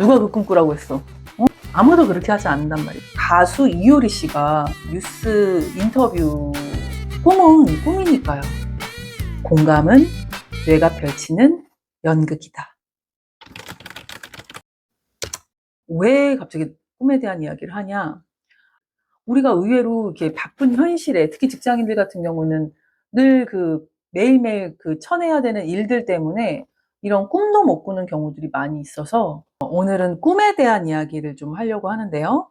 누가 그 꿈꾸라고 했어? 어? 아무도 그렇게 하지 않는단 말이에요. 가수 이효리 씨가 뉴스 인터뷰 꿈은 꿈이니까요. 공감은 뇌가 펼치는 연극이다. 왜 갑자기 꿈에 대한 이야기를 하냐? 우리가 의외로 이렇게 바쁜 현실에 특히 직장인들 같은 경우는 늘 그 매일매일 그 쳐내야 되는 일들 때문에 이런 꿈도 못 꾸는 경우들이 많이 있어서 오늘은 꿈에 대한 이야기를 좀 하려고 하는데요.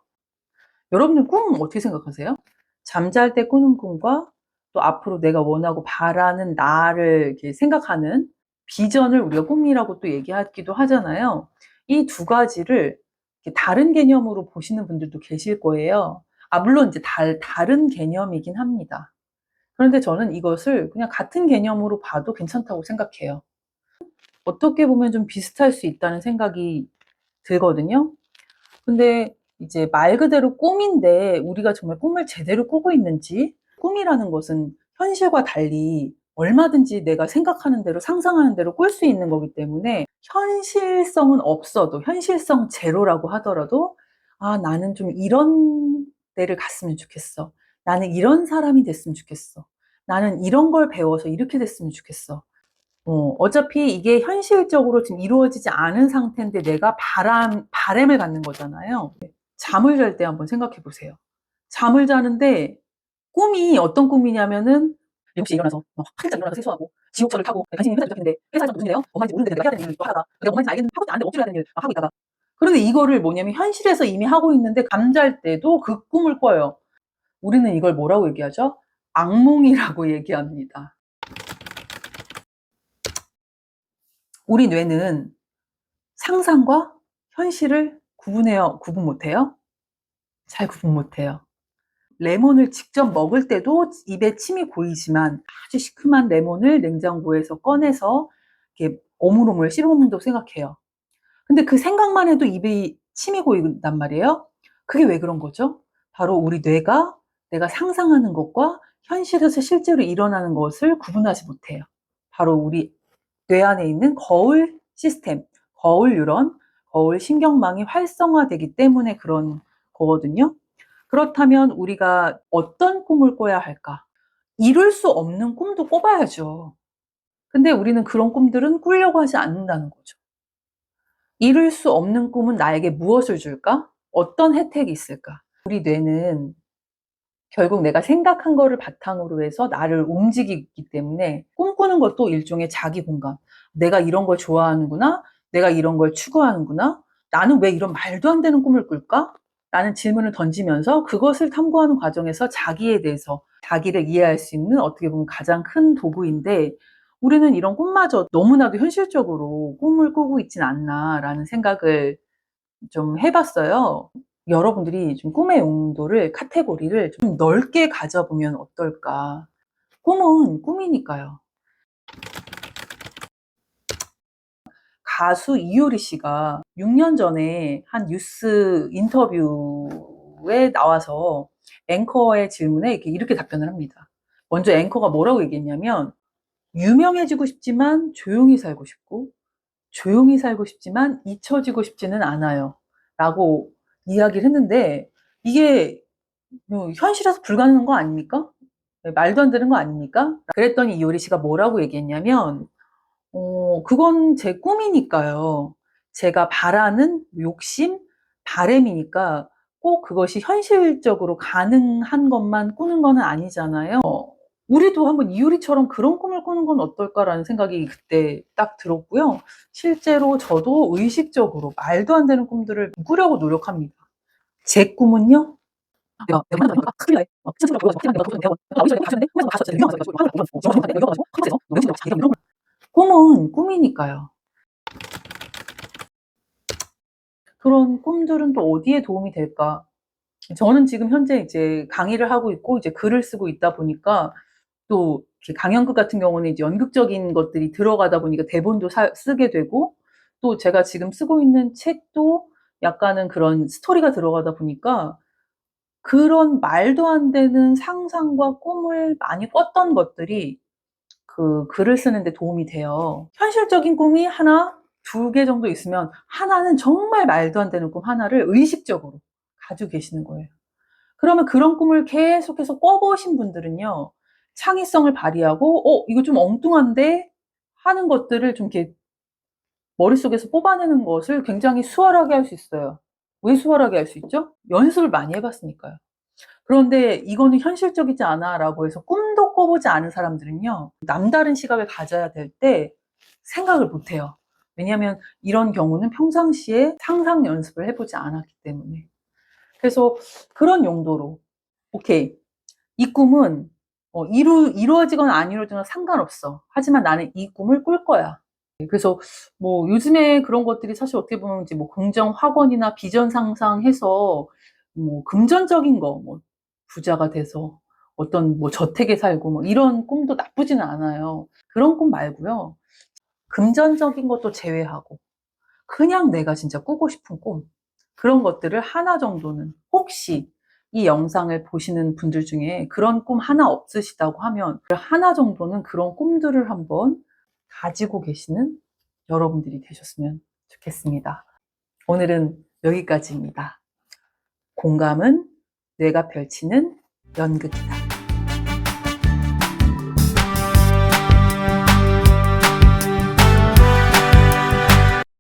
여러분은 꿈 어떻게 생각하세요? 잠잘 때 꾸는 꿈과 또 앞으로 내가 원하고 바라는 나를 생각하는 비전을 우리가 꿈이라고 또 얘기하기도 하잖아요. 이 두 가지를 다른 개념으로 보시는 분들도 계실 거예요. 아, 물론 이제 달, 다른 개념이긴 합니다. 그런데 저는 이것을 그냥 같은 개념으로 봐도 괜찮다고 생각해요. 어떻게 보면 좀 비슷할 수 있다는 생각이 들거든요. 근데 이제 말 그대로 꿈인데 우리가 정말 꿈을 제대로 꾸고 있는지 꿈이라는 것은 현실과 달리 얼마든지 내가 생각하는 대로 상상하는 대로 꿀 수 있는 거기 때문에 현실성은 없어도 현실성 제로라고 하더라도 아 나는 좀 이런 데를 갔으면 좋겠어. 나는 이런 사람이 됐으면 좋겠어. 나는 이런 걸 배워서 이렇게 됐으면 좋겠어. 어, 어차피 이게 현실적으로 지금 이루어지지 않은 상태인데 내가 바람, 바램을 갖는 거잖아요. 잠을 잘 때 한번 생각해 보세요. 잠을 자는데 꿈이 어떤 꿈이냐면은 7시에 일어나서 막 활짝 일어나서 세수하고 지옥철을 타고 당신이 회사 잡혔는데 회사 일정 무슨 일이에요? 엄마인지 모르는데 내가 해야 되는 일을 또 하다가 내가 엄마인지 알겠는데 하고 않는데 억지로 해야 되는 일을 막 하고 있다가 그런데 이거를 뭐냐면 현실에서 이미 하고 있는데 잠잘 때도 그 꿈을 꿔요. 우리는 이걸 뭐라고 얘기하죠? 악몽이라고 얘기합니다. 우리 뇌는 상상과 현실을 구분해요? 구분 못해요? 잘 구분 못해요. 레몬을 직접 먹을 때도 입에 침이 고이지만 아주 시큼한 레몬을 냉장고에서 꺼내서 이렇게 오물오물 씹어먹는다고 생각해요. 근데 그 생각만 해도 입에 침이 고인단 말이에요. 그게 왜 그런 거죠? 바로 우리 뇌가 내가 상상하는 것과 현실에서 실제로 일어나는 것을 구분하지 못해요. 바로 우리 뇌 안에 있는 거울 시스템, 거울 뉴런, 거울 신경망이 활성화되기 때문에 그런 거거든요. 그렇다면 우리가 어떤 꿈을 꿔야 할까? 이룰 수 없는 꿈도 꿔봐야죠. 근데 우리는 그런 꿈들은 꾸려고 하지 않는다는 거죠. 이룰 수 없는 꿈은 나에게 무엇을 줄까? 어떤 혜택이 있을까? 우리 뇌는 결국 내가 생각한 거를 바탕으로 해서 나를 움직이기 때문에 꿈꾸는 것도 일종의 자기 공감. 내가 이런 걸 좋아하는구나. 내가 이런 걸 추구하는구나. 나는 왜 이런 말도 안 되는 꿈을 꿀까? 라는 질문을 던지면서 그것을 탐구하는 과정에서 자기에 대해서 자기를 이해할 수 있는 어떻게 보면 가장 큰 도구인데 우리는 이런 꿈마저 너무나도 현실적으로 꿈을 꾸고 있진 않나라는 생각을 좀 해봤어요. 여러분들이 좀 꿈의 용도를, 카테고리를 좀 넓게 가져보면 어떨까. 꿈은 꿈이니까요. 가수 이효리 씨가 6년 전에 한 뉴스 인터뷰에 나와서 앵커의 질문에 이렇게, 이렇게 답변을 합니다. 먼저 앵커가 뭐라고 얘기했냐면, 유명해지고 싶지만 조용히 살고 싶고, 조용히 살고 싶지만 잊혀지고 싶지는 않아요. 라고 이야기를 했는데, 이게 뭐 현실에서 불가능한 거 아닙니까? 말도 안 되는 거 아닙니까? 그랬더니 이효리 씨가 뭐라고 얘기했냐면, 어, 그건 제 꿈이니까요. 제가 바라는 욕심, 바램이니까 꼭 그것이 현실적으로 가능한 것만 꾸는 건 아니잖아요. 어, 우리도 한번 이효리처럼 그런 꿈을 꾸는 건 어떨까라는 생각이 그때 딱 들었고요. 실제로 저도 의식적으로 말도 안 되는 꿈들을 꾸려고 노력합니다. 제 꿈은요? 꿈은 꿈이니까요. 그런 꿈들은 또 어디에 도움이 될까? 저는 지금 현재 이제 강의를 하고 있고 이제 글을 쓰고 있다 보니까 또 강연극 같은 경우는 이제 연극적인 것들이 들어가다 보니까 대본도 사- 쓰게 되고 또 제가 지금 쓰고 있는 책도 약간은 그런 스토리가 들어가다 보니까 그런 말도 안 되는 상상과 꿈을 많이 꿨던 것들이 그 글을 쓰는데 도움이 돼요. 현실적인 꿈이 하나, 두 개 정도 있으면 하나는 정말 말도 안 되는 꿈 하나를 의식적으로 가지고 계시는 거예요. 그러면 그런 꿈을 계속해서 꿔보신 분들은요, 창의성을 발휘하고, 어, 이거 좀 엉뚱한데? 하는 것들을 좀 이렇게 머릿속에서 뽑아내는 것을 굉장히 수월하게 할 수 있어요. 왜 수월하게 할 수 있죠? 연습을 많이 해봤으니까요. 그런데 이거는 현실적이지 않아 라고 해서 꿈도 꿔보지 않은 사람들은요, 남다른 시각을 가져야 될 때 생각을 못 해요. 왜냐하면 이런 경우는 평상시에 상상 연습을 해보지 않았기 때문에. 그래서 그런 용도로, 오케이. 이 꿈은 어, 이루, 이루어지거나 안 이루어지거나 상관없어. 하지만 나는 이 꿈을 꿀 거야. 그래서 뭐 요즘에 그런 것들이 사실 어떻게 보면 이제 뭐 긍정 확언이나 비전 상상해서 뭐 금전적인 거, 뭐 부자가 돼서 어떤 뭐 저택에 살고 뭐 이런 꿈도 나쁘지는 않아요. 그런 꿈 말고요. 금전적인 것도 제외하고 그냥 내가 진짜 꾸고 싶은 꿈 그런 것들을 하나 정도는 혹시 이 영상을 보시는 분들 중에 그런 꿈 하나 없으시다고 하면 하나 정도는 그런 꿈들을 한번 가지고 계시는 여러분들이 되셨으면 좋겠습니다. 오늘은 여기까지입니다. 공감은 뇌가 펼치는 연극이다.